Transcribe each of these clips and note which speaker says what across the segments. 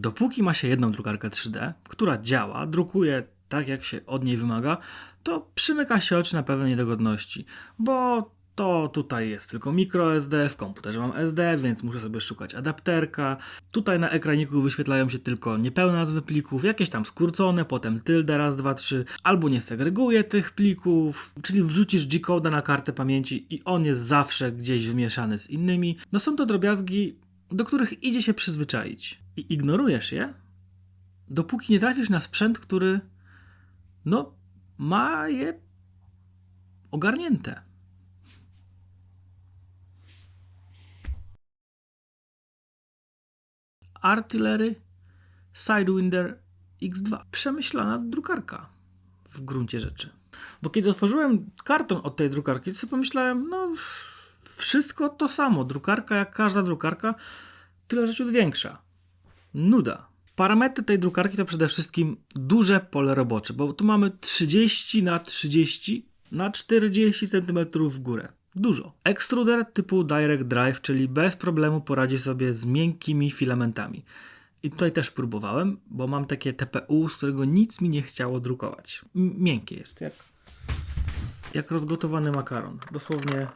Speaker 1: Dopóki ma się jedną drukarkę 3D, która działa, drukuje tak, jak się od niej wymaga, to przymyka się oczy na pewne niedogodności, bo to tutaj jest tylko microSD, w komputerze mam SD, więc muszę sobie szukać adapterka. Tutaj na ekraniku wyświetlają się tylko niepełne nazwy plików, jakieś tam skrócone, potem tylda raz, dwa, trzy, albo nie segreguję tych plików, czyli wrzucisz G-coda na kartę pamięci i on jest zawsze gdzieś wymieszany z innymi. No są to drobiazgi, do których idzie się przyzwyczaić. I ignorujesz je, dopóki nie trafisz na sprzęt, który no ma je ogarnięte. Artillery Sidewinder X2. Przemyślana drukarka w gruncie rzeczy. Bo kiedy otworzyłem karton od tej drukarki, to sobie pomyślałem, no wszystko to samo. Drukarka jak każda drukarka, tyle rzeczy większa. Nuda. Parametry tej drukarki to przede wszystkim duże pole robocze, bo tu mamy 30 na 30 na 40 cm w górę. Dużo. Ekstruder typu Direct Drive, czyli bez problemu poradzi sobie z miękkimi filamentami. I tutaj też próbowałem, bo mam takie TPU, z którego nic mi nie chciało drukować. Miękkie jest, jak, jak rozgotowany makaron. Dosłownie.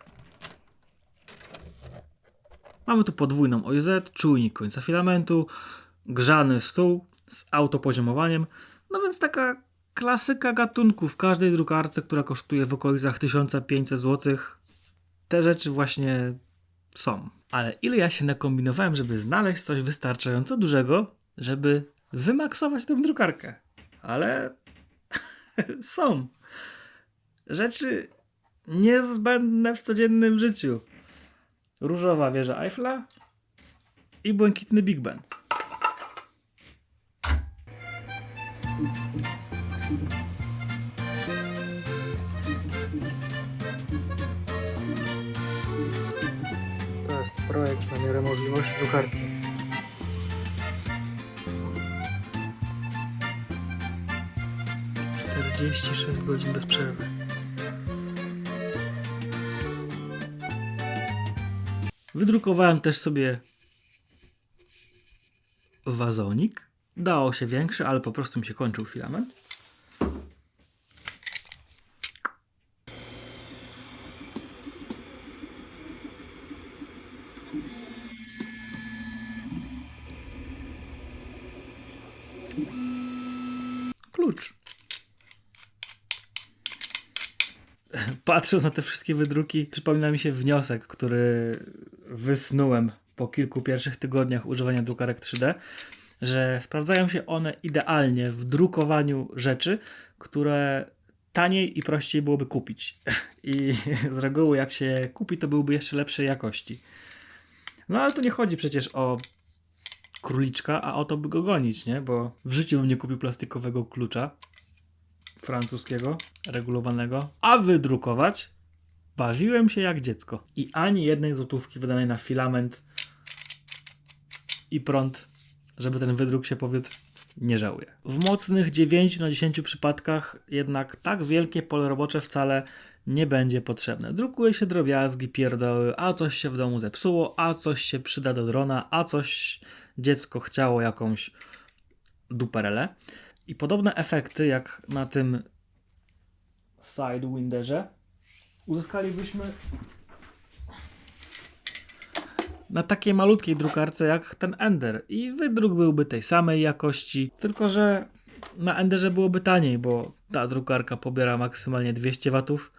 Speaker 1: Mamy tu podwójną OIZ, czujnik końca filamentu, grzany stół z autopoziomowaniem. No więc taka klasyka gatunku w każdej drukarce, która kosztuje w okolicach 1500 zł. Te rzeczy właśnie są. Ale ile ja się nakombinowałem, żeby znaleźć coś wystarczająco dużego, żeby wymaksować tę drukarkę. Ale są rzeczy niezbędne w codziennym życiu. Różowa wieża Eiffla i błękitny Big Ben. To jest projekt na miarę możliwości drukarki. Czterdzieści sześć godzin bez przerwy. Wydrukowałem też sobie wazonik. Dało się większy, ale po prostu mi się kończył filament. Klucz. Patrząc na te wszystkie wydruki, przypomina mi się wniosek, który wysnułem po kilku pierwszych tygodniach używania drukarek 3D, że sprawdzają się one idealnie w drukowaniu rzeczy, które taniej i prościej byłoby kupić. I z reguły, jak się kupi, to byłby jeszcze lepszej jakości. No ale tu nie chodzi przecież o króliczka, a o to, by go gonić, nie? Bo w życiu bym nie kupił plastikowego klucza francuskiego, regulowanego, a wydrukować bawiłem się jak dziecko. I ani jednej złotówki wydanej na filament i prąd, żeby ten wydruk się powiódł, nie żałuję. W mocnych 9 na 10 przypadkach jednak tak wielkie pole robocze wcale nie będzie potrzebne. Drukuje się drobiazgi, pierdoły, a coś się w domu zepsuło, a coś się przyda do drona, a coś dziecko chciało jakąś duperelę. I podobne efekty jak na tym Sidewinderze uzyskalibyśmy na takiej malutkiej drukarce jak ten Ender i wydruk byłby tej samej jakości, tylko że na Enderze byłoby taniej, bo ta drukarka pobiera maksymalnie 200 watów,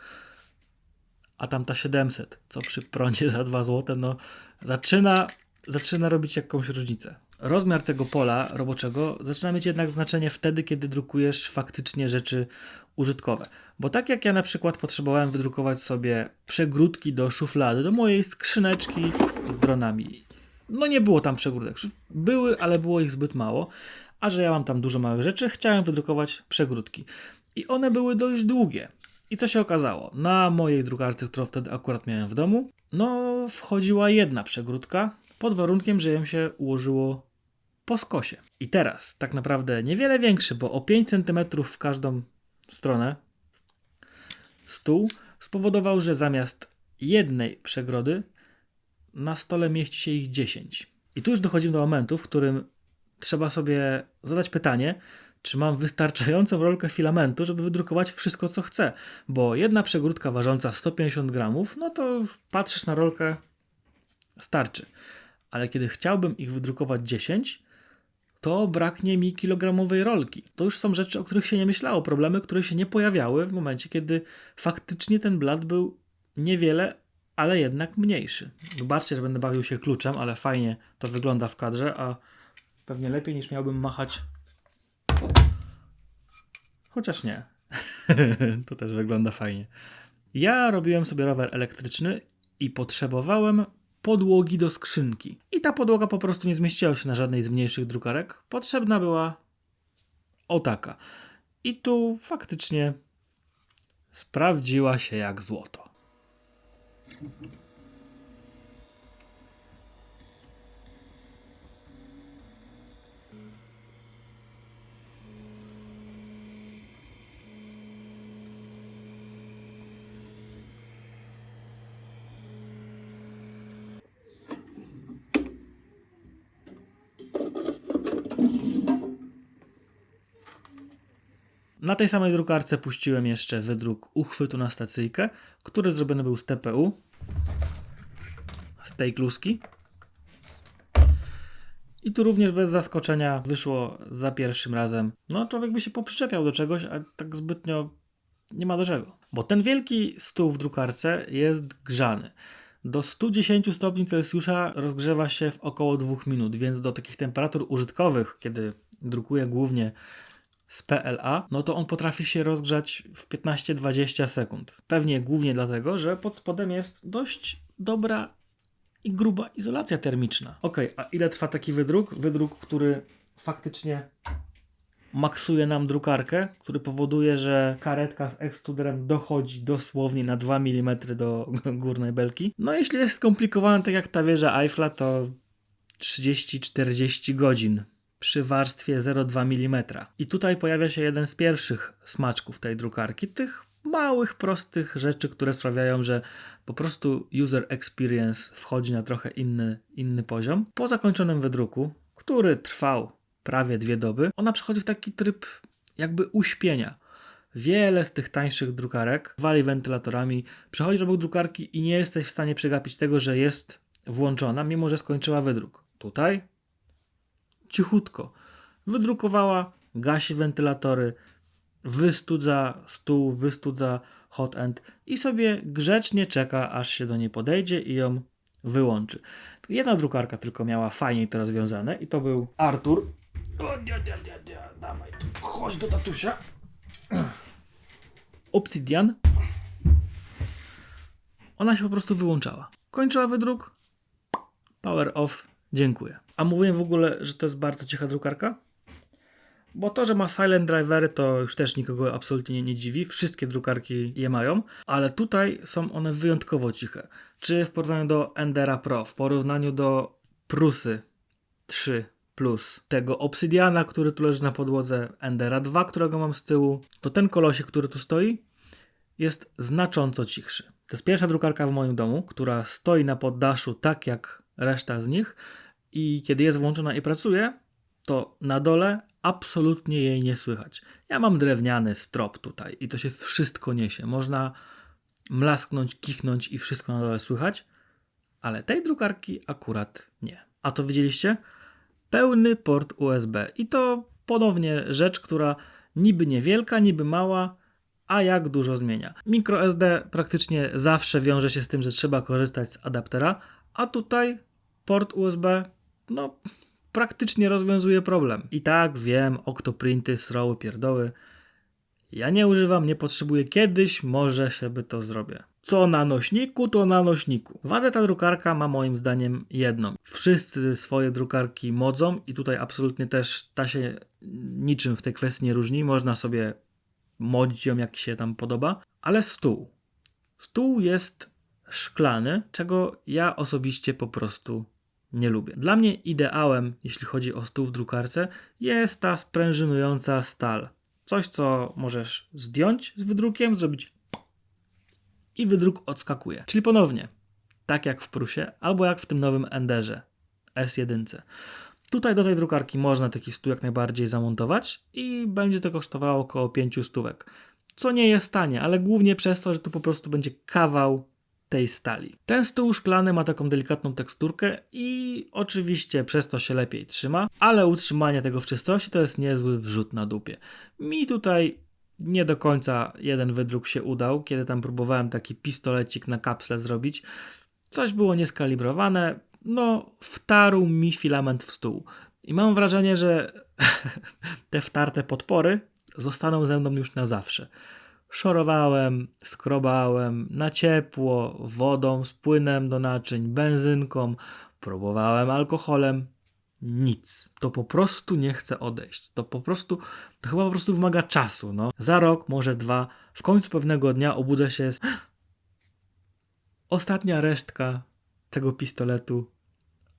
Speaker 1: a tamta 700, co przy prądzie za 2 zł, no zaczyna, zaczyna robić jakąś różnicę. Rozmiar tego pola roboczego zaczyna mieć jednak znaczenie wtedy, kiedy drukujesz faktycznie rzeczy użytkowe. Bo tak jak ja na przykład potrzebowałem wydrukować sobie przegródki do szuflady, do mojej skrzyneczki z dronami. No nie było tam przegródek. Były, ale było ich zbyt mało. A że ja mam tam dużo małych rzeczy, chciałem wydrukować przegródki. I one były dość długie. I co się okazało? Na mojej drukarce, którą wtedy akurat miałem w domu, no wchodziła jedna przegródka, pod warunkiem, że ją się ułożyło po skosie. I teraz, tak naprawdę niewiele większy, bo o 5 cm w każdą stronę, stół spowodował, że zamiast jednej przegrody na stole mieści się ich 10. I tu już dochodzimy do momentu, w którym trzeba sobie zadać pytanie, czy mam wystarczającą rolkę filamentu, żeby wydrukować wszystko, co chcę. Bo jedna przegródka ważąca 150 gramów, no to patrzysz na rolkę, starczy. Ale kiedy chciałbym ich wydrukować 10, to braknie mi kilogramowej rolki. To już są rzeczy, o których się nie myślało, problemy, które się nie pojawiały w momencie, kiedy faktycznie ten blat był niewiele, ale jednak mniejszy. Zobaczcie, że będę bawił się kluczem, ale fajnie to wygląda w kadrze, a pewnie lepiej niż miałbym machać. Chociaż nie. to też wygląda fajnie. Ja robiłem sobie rower elektryczny i potrzebowałem podłogi do skrzynki. I ta podłoga po prostu nie zmieściła się na żadnej z mniejszych drukarek. Potrzebna była o taka. I tu faktycznie sprawdziła się jak złoto. Na tej samej drukarce puściłem jeszcze wydruk uchwytu na stacyjkę, który zrobiony był z TPU, z tej kluski. I tu również bez zaskoczenia wyszło za pierwszym razem. No, człowiek by się poprzyczepiał do czegoś, a tak zbytnio nie ma do czego. Bo ten wielki stół w drukarce jest grzany. Do 110 stopni Celsjusza rozgrzewa się w około 2 minut, więc do takich temperatur użytkowych, kiedy drukuję głównie z PLA, no to on potrafi się rozgrzać w 15-20 sekund. Pewnie głównie dlatego, że pod spodem jest dość dobra i gruba izolacja termiczna. Ok, a ile trwa taki wydruk? Wydruk, który faktycznie maksuje nam drukarkę, który powoduje, że karetka z ekstruderem dochodzi dosłownie na 2 mm do górnej belki. No jeśli jest skomplikowane, tak jak ta wieża Eiffla, to 30-40 godzin przy warstwie 0,2 mm. I tutaj pojawia się jeden z pierwszych smaczków tej drukarki, tych małych, prostych rzeczy, które sprawiają, że po prostu user experience wchodzi na trochę inny, inny poziom. Po zakończonym wydruku, który trwał prawie dwie doby, ona przechodzi w taki tryb jakby uśpienia. Wiele z tych tańszych drukarek wali wentylatorami, przechodzi obok drukarki i nie jesteś w stanie przegapić tego, że jest włączona, mimo że skończyła wydruk. Tutaj cichutko. Wydrukowała, gasi wentylatory, wystudza stół, wystudza hot end i sobie grzecznie czeka, aż się do niej podejdzie i ją wyłączy. Jedna drukarka tylko miała fajniej to rozwiązane i to był Artur. O, dia, dia, dia, dia. Dawaj tu, chodź do tatusia. Obsidian. Ona się po prostu wyłączała. Kończyła wydruk. Power off. Dziękuję. A mówiłem w ogóle, że to jest bardzo cicha drukarka? Bo to, że ma silent drivery, to już też nikogo absolutnie nie dziwi. Wszystkie drukarki je mają, ale tutaj są one wyjątkowo ciche. Czy w porównaniu do Endera Pro, w porównaniu do Prusy 3 plus tego Obsidiana, który tu leży na podłodze, Endera 2, którego mam z tyłu, to ten kolosik, który tu stoi, jest znacząco cichszy. To jest pierwsza drukarka w moim domu, która stoi na poddaszu tak jak reszta z nich i kiedy jest włączona i pracuje, to na dole absolutnie jej nie słychać. Ja mam drewniany strop tutaj i to się wszystko niesie. Można mlasknąć, kichnąć i wszystko na dole słychać, ale tej drukarki akurat nie. A to widzieliście? Pełny port USB i to ponownie rzecz, która niby niewielka, niby mała, a jak dużo zmienia. MicroSD praktycznie zawsze wiąże się z tym, że trzeba korzystać z adaptera, a tutaj port USB, no praktycznie rozwiązuje problem. I tak wiem, oktoprinty, sroły, pierdoły. Ja nie używam, nie potrzebuję. Kiedyś może sobie to zrobię. Co na nośniku, to na nośniku. Wadę ta drukarka ma moim zdaniem jedną. Wszyscy swoje drukarki modzą i tutaj absolutnie też ta się niczym w tej kwestii nie różni. Można sobie modzić ją jak się tam podoba. Ale stół. Stół jest szklany, czego ja osobiście po prostu nie lubię. Dla mnie ideałem, jeśli chodzi o stół w drukarce, jest ta sprężynująca stal. Coś, co możesz zdjąć z wydrukiem, zrobić i wydruk odskakuje. Czyli ponownie, tak jak w Prusie, albo jak w tym nowym Enderze S1. Tutaj do tej drukarki można taki stół jak najbardziej zamontować i będzie to kosztowało około 5 stówek. Co nie jest tanie, ale głównie przez to, że tu po prostu będzie kawał tej stali. Ten stół szklany ma taką delikatną teksturkę i oczywiście przez to się lepiej trzyma, ale utrzymanie tego w czystości to jest niezły wrzut na dupie. Mi tutaj nie do końca jeden wydruk się udał, kiedy tam próbowałem taki pistolecik na kapsle zrobić. Coś było nieskalibrowane, no wtarł mi filament w stół. I mam wrażenie, że te wtarte podpory zostaną ze mną już na zawsze. Szorowałem, skrobałem na ciepło, wodą z płynem do naczyń, benzynką, próbowałem alkoholem. Nic. To po prostu nie chce odejść. To po prostu, to chyba po prostu wymaga czasu. No. Za rok, może dwa, w końcu pewnego dnia obudzę się z... Ostatnia resztka tego pistoletu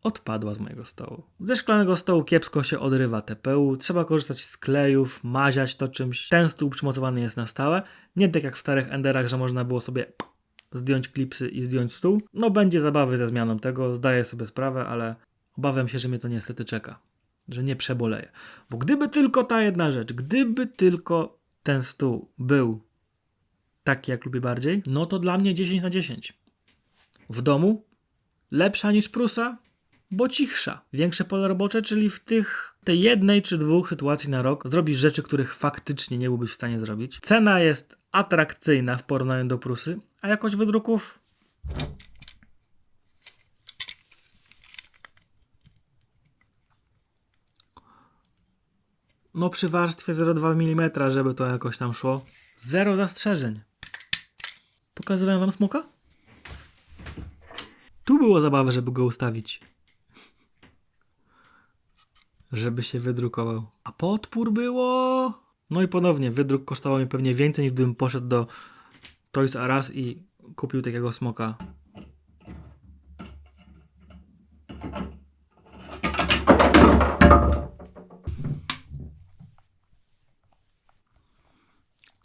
Speaker 1: odpadła z mojego stołu. Ze szklanego stołu kiepsko się odrywa TPU, trzeba korzystać z klejów, maziać to czymś. Ten stół przymocowany jest na stałe, nie tak jak w starych Enderach, że można było sobie zdjąć klipsy i zdjąć stół. No będzie zabawy ze zmianą tego, zdaję sobie sprawę, ale obawiam się, że mnie to niestety czeka. Że nie przeboleję. Bo gdyby tylko ta jedna rzecz, gdyby tylko ten stół był taki, jak lubię bardziej, no to dla mnie 10 na 10. W domu lepsza niż Prusa, bo cichsza. Większe pole robocze, czyli w tych tej jednej czy dwóch sytuacji na rok zrobisz rzeczy, których faktycznie nie byłbyś w stanie zrobić. Cena jest atrakcyjna w porównaniu do Prusy, a jakość wydruków no przy warstwie 0,2 mm, żeby to jakoś tam szło. Zero zastrzeżeń. Pokazywałem wam smoka? Tu było zabawa, żeby go ustawić. Żeby się wydrukował. A podpór było. No i ponownie, wydruk kosztował mi pewnie więcej, niż gdybym poszedł do Toys R Us i kupił takiego smoka.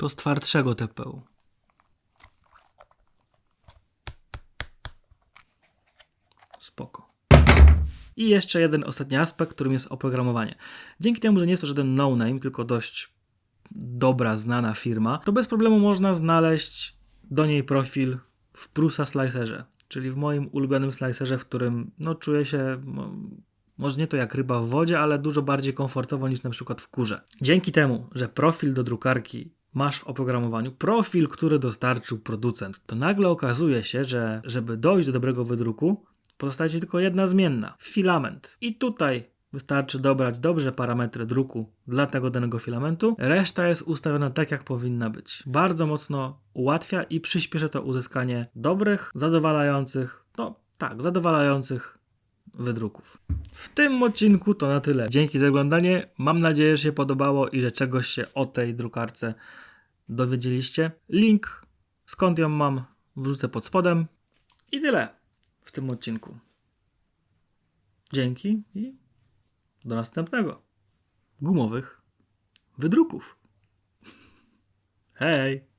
Speaker 1: To z twardszego TPU. Spoko. I jeszcze jeden ostatni aspekt, którym jest oprogramowanie. Dzięki temu, że nie jest to żaden no-name, tylko dość dobra, znana firma, to bez problemu można znaleźć do niej profil w Prusa Slicerze, czyli w moim ulubionym slicerze, w którym no, czuję się no, może nie to jak ryba w wodzie, ale dużo bardziej komfortowo niż na przykład w kurze. Dzięki temu, że profil do drukarki masz w oprogramowaniu, profil, który dostarczył producent, to nagle okazuje się, że żeby dojść do dobrego wydruku, pozostaje ci tylko jedna zmienna filament. I tutaj wystarczy dobrać dobrze parametry druku dla tego danego filamentu. Reszta jest ustawiona tak, jak powinna być. Bardzo mocno ułatwia i przyspieszy to uzyskanie dobrych, zadowalających, no tak, zadowalających wydruków. W tym odcinku to na tyle. Dzięki za oglądanie. Mam nadzieję, że się podobało i że czegoś się o tej drukarce dowiedzieliście. Link, skąd ją mam, wrzucę pod spodem. I tyle w tym odcinku. Dzięki i do następnego. Gumowych wydruków. Hej!